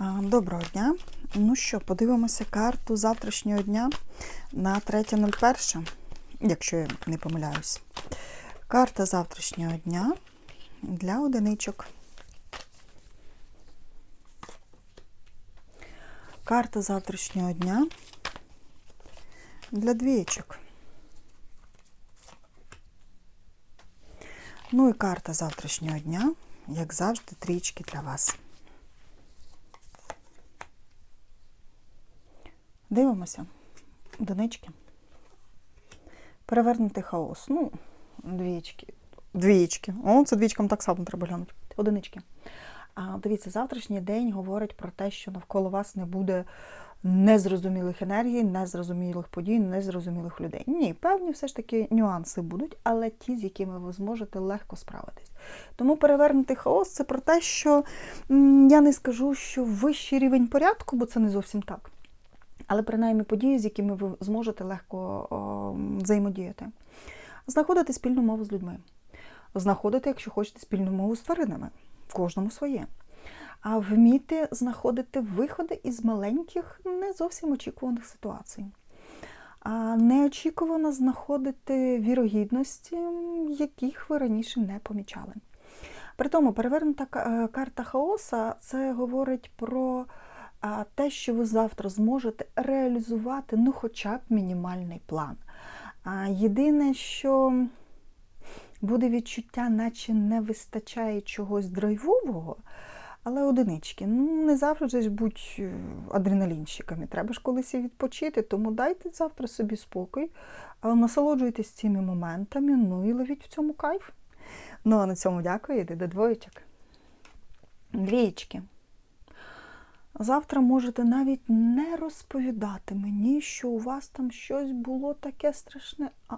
Доброго дня. Ну що, подивимося карту завтрашнього дня на 3.01, якщо я не помиляюсь. Карта завтрашнього дня для одиничок. Карта завтрашнього дня для двієчок. Ну і карта завтрашнього дня, як завжди, трічки для вас. Дивимося. Одинички. Перевернути хаос. Ну, двічки. Двічки. О, це двічкам так само треба глянути. Одинички. А дивіться, завтрашній день говорить про те, що навколо вас не буде незрозумілих енергій, незрозумілих подій, незрозумілих людей. Ні, певні все ж таки нюанси будуть, але ті, з якими ви зможете легко справитись. Тому перевернути хаос це про те, що я не скажу, що вищий рівень порядку, бо це не зовсім так. Але принаймні події, з якими ви зможете легко взаємодіяти. Знаходити спільну мову з людьми. Знаходити, якщо хочете, спільну мову з тваринами. Кожному своє. А вміти знаходити виходи із маленьких, не зовсім очікуваних ситуацій. А неочікувано знаходити вірогідності, яких ви раніше не помічали. При тому перевернута карта хаоса це говорить про те, що ви завтра зможете реалізувати ну, хоча б мінімальний план. Єдине, що буде відчуття, наче не вистачає чогось драйвового, але одинички. Ну, не завжди ж будь е, адреналінщиками. Треба ж колись відпочити, тому дайте завтра собі спокій, насолоджуйтесь цими моментами, ну і ловіть в цьому кайф. Ну, а на цьому дякую, йди до двоєчок. Двієчки. Завтра можете навіть не розповідати мені, що у вас там щось було таке страшне. А,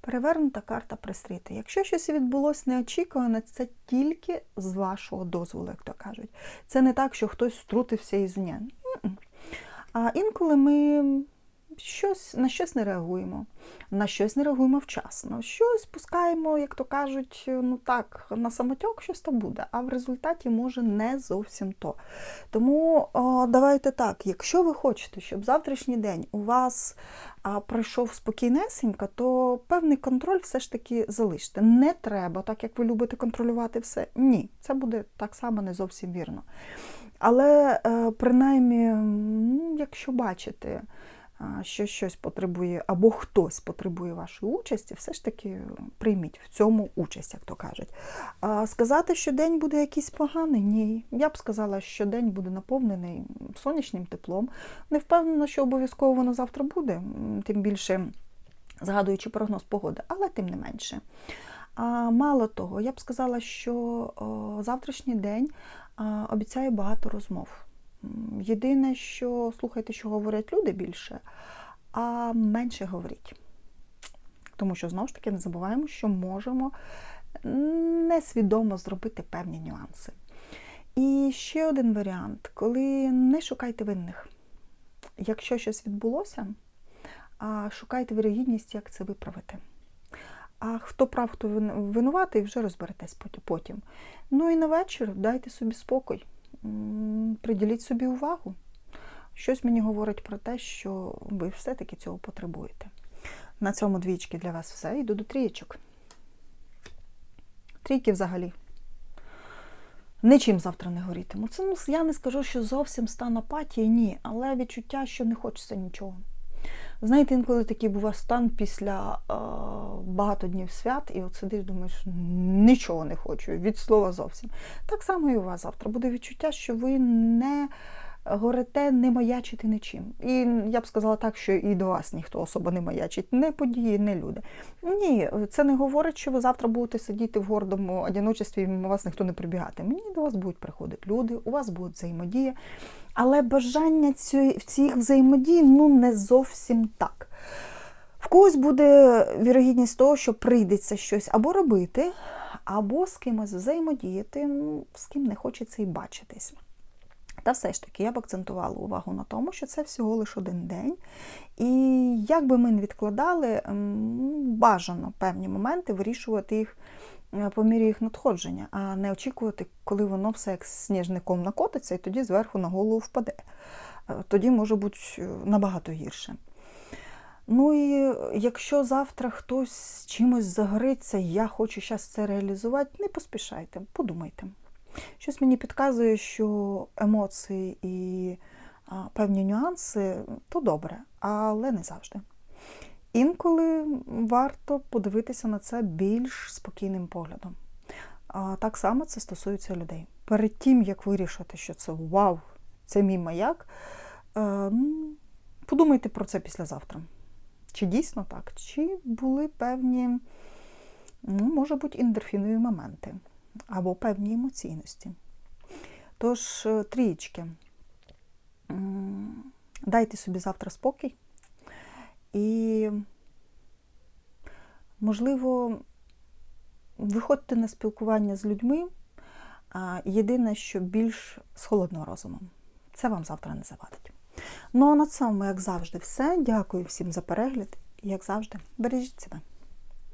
Перевернута карта пристріти. Якщо щось відбулося неочікуване, це тільки з вашого дозволу, як то кажуть. Це не так, що хтось втрутився із дня. А інколи ми щось, на щось не реагуємо, на щось не реагуємо вчасно, щось пускаємо, як то кажуть, ну так, на самотьок щось там буде, а в результаті може не зовсім то. Тому о, давайте так, якщо ви хочете, щоб завтрашній день у вас а, пройшов спокійнесенько, то певний контроль все ж таки залиште. Не треба, так як ви любите контролювати все. Ні, це буде так само не зовсім вірно. Але е, принаймні, якщо бачите, що щось потребує, або хтось потребує вашої участі, все ж таки прийміть в цьому участь, як то кажуть. А Сказати, що день буде якийсь поганий, ні. Я б сказала, що день буде наповнений сонячним теплом. Не впевнена, що обов'язково воно завтра буде, тим більше згадуючи прогноз погоди, але тим не менше. А Мало того, я б сказала, що завтрашній день обіцяє багато розмов. Єдине, що слухайте, що говорять люди більше, а менше говоріть. Тому що, знову ж таки, не забуваємо, що можемо несвідомо зробити певні нюанси. І ще один варіант, коли не шукайте винних. Якщо щось відбулося, шукайте вирогідність, як це виправити. А хто прав, хто винуватий, вже розберетесь потім. Ну і на вечір дайте собі спокій приділіть собі увагу. Щось мені говорить про те, що ви все-таки цього потребуєте. На цьому двічки для вас все. Йду до трієчок. Трійки взагалі. Нічим завтра не горітиму. Це ну, я не скажу, що зовсім стан апатії, ні, але відчуття, що не хочеться нічого. Знаєте, інколи такий буває стан після е, багато днів свят, і от сидиш, думаєш, нічого не хочу, від слова зовсім. Так само і у вас завтра буде відчуття, що ви не горите, не маячите нічим. І я б сказала так, що і до вас ніхто особо не маячить, не події, не люди. Ні, це не говорить, що ви завтра будете сидіти в гордому одиночестві, і вас ніхто не прибігати. Мені до вас будуть приходити люди, у вас буде взаємодія. Але бажання цих взаємодій ну не зовсім так. В когось буде вірогідність того, що прийдеться щось або робити, або з кимось взаємодіяти, ну, з ким не хочеться і бачитись. Та все ж таки я б акцентувала увагу на тому, що це всього лише один день. І як би ми не відкладали, бажано певні моменти вирішувати їх е, по мірі їх надходження, а не очікувати, коли воно все як сніжником накотиться і тоді зверху на голову впаде. Е, Тоді може бути е, набагато гірше. Ну і якщо завтра хтось чимось загориться, я хочу зараз це реалізувати, не поспішайте, подумайте. Щось мені підказує, що емоції і певні нюанси то добре, але не завжди. Інколи варто подивитися на це більш спокійним поглядом. А так само це стосується людей. Перед тим, як вирішити, що це вау, це мій маяк, е, ну, подумайте про це післязавтра. Чи дійсно так? Чи були певні, ну, може бути, ендорфінові моменти або певні емоційності. Тож, е, трієчки, дайте собі завтра спокій і, можливо, виходьте на спілкування з людьми. Єдине, що більш з холодним розумом. Це вам завтра не завадить. Ну а на цьому, як завжди, все. Дякую всім за перегляд. І як завжди, бережіть себе.